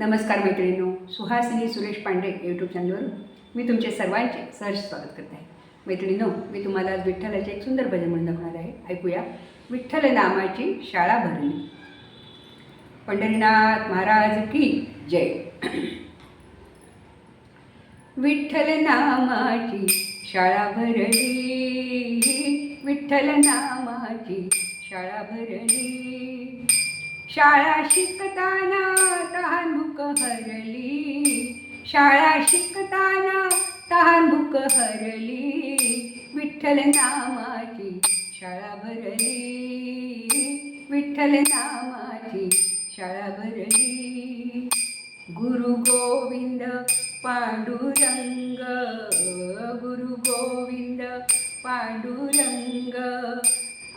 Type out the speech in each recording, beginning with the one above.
नमस्कार मैत्रिणींनो सुहासिनी सुरेश पांडे यूट्यूब चॅनलवरून मी तुमचे सर्वांचे सहर्ष स्वागत करते आहे. मैत्रिणींनो मी तुम्हाला आज विठ्ठलाचे एक सुंदर भजन म्हणून दाखवणार आहे. ऐकूया. विठ्ठल नामाची शाळा भरली. पंढरीनाथ महाराज की जय. विठ्ठल नामाची शाळा भरली. विठ्ठल नामाची शाळा भरली. शाळा शिकताना तहान भूक हरली. शाळा शिकताना तहान भूक हरली. विठ्ठल नामाची शाळा भरली. विठ्ठल नामाची शाळा भरली. गुरु गोविंद पांडुरंग गुरु गोविंद पांडुरंग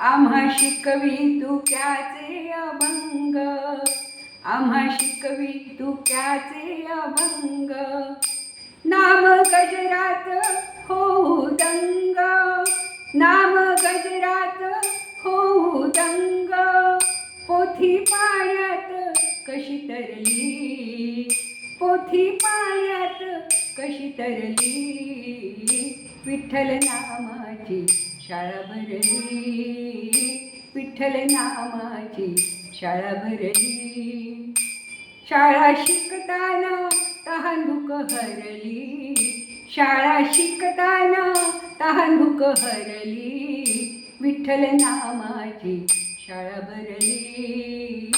आम्हा शिकवी तू क्याचे अभंग. आम्हा शिकवी तू क्याचे अभंग. नाम गजरात हो दंग. नाम गजरात हो दंग. पोथी पाण्यात कशी तरली? पोथी पाण्यात कशी तरली? विठ्ठल नाम शाळा भरली विठ्ठल नामाची शाळा भरली शाळा शिकताना तहान हरली शाळा शिकताना तहान हरली विठ्ठल नामाची शाळा भरली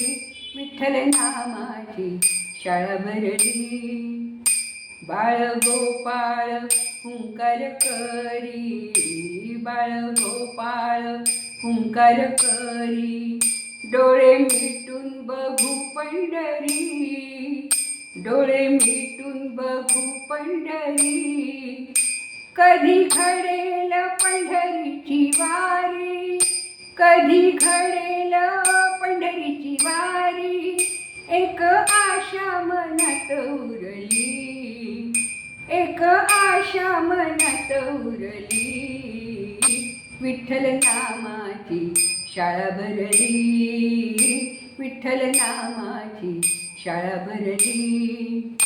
विठ्ठल नामाची शाळा भरली बाळ गोपाळ हुंकार करी. बाळ गोपाळ हुंकार करी. डोळे मिटून बघू पंढरी. डोळे मिटून बघू पंढरी. कधी घडेल पंढरीची वारी? कधी घडेल पंढरीची वारी? एक आशा मनात उरली. एक आशा मनात उरली. विठ्ठल नामाची शाळा भरली. विठ्ठल नामाची शाळा भरली.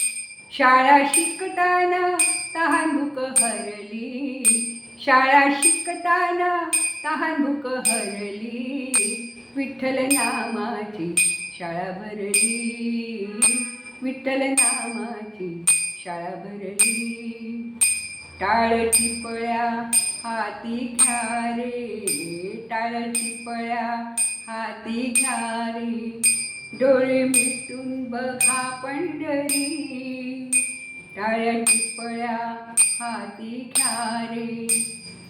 शाळा शिकताना तहान भूक हरली. शाळा शिकताना तहान भूक हरली. विठ्ठल नामाची शाळा भरली. विठ्ठल नामाची शाळा भरली. टाळ टिपळ्या हाती घ्या रे टाळ टिपळ्या हाती घ्या रे. डोळे मिटून बघा पंढरी टाळ्या टिपळ्या हाती घ्या रे.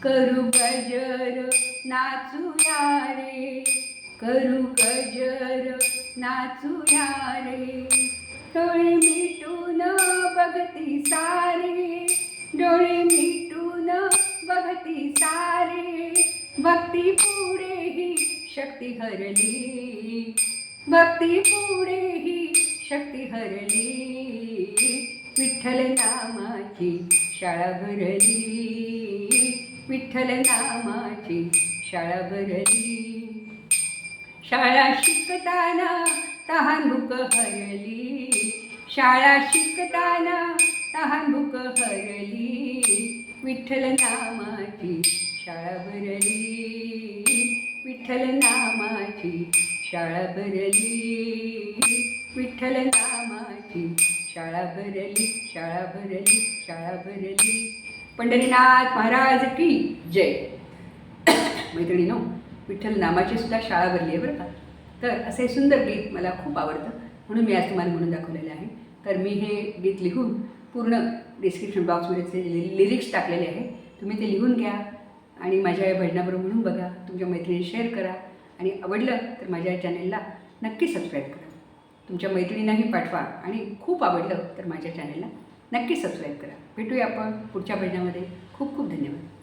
करू गजर नाचूया रे करू गजर नाचूया रे. डोळे मिटून बघती सारे डोळे मिटून बघती सारे. भक्ती पुढेही शक्ती हरली. भक्ती पुढेही शक्ती हरली. विठ्ठल नामाची शाळा भरली. विठ्ठल नामाची शाळा भरली. शाळा शिकताना तहान भूक हरली. शाळा शिकताना तहान भूक हरली विठ्ठल नामाची शाळा भरली. विठ्ठल नामाची शाळा भरली. विठ्ठल नामाची शाळा भरली शाळा भरली शाळा भरली. पंढरीनाथ महाराज की जय. मैत्रिणीनो विठ्ठल नामाची सुद्धा शाळा भरली आहे बरं का? तर असे सुंदर गीत मला खूप आवडतं म्हणून मी आज तुम्हाला म्हणून दाखवलेलं आहे. तर मी हे गीत लिहून पूर्ण डिस्क्रिप्शन बॉक्समध्ये त्याचे लिरिक्स टाकलेले आहे तुम्ही ते लिहून घ्या आणि माझ्या या भजनाबरोबर म्हणून बघा. तुमच्या मैत्रिणी शेअर करा. आणि आवडलं तर माझ्या चॅनेलला नक्की सबस्क्राईब करा. तुमच्या मैत्रिणींनाही पाठवा आणि खूप आवडलं तर माझ्या चॅनेलला नक्की सबस्क्राईब करा. भेटूया आपण पुढच्या भजनामध्ये खूप खूप धन्यवाद.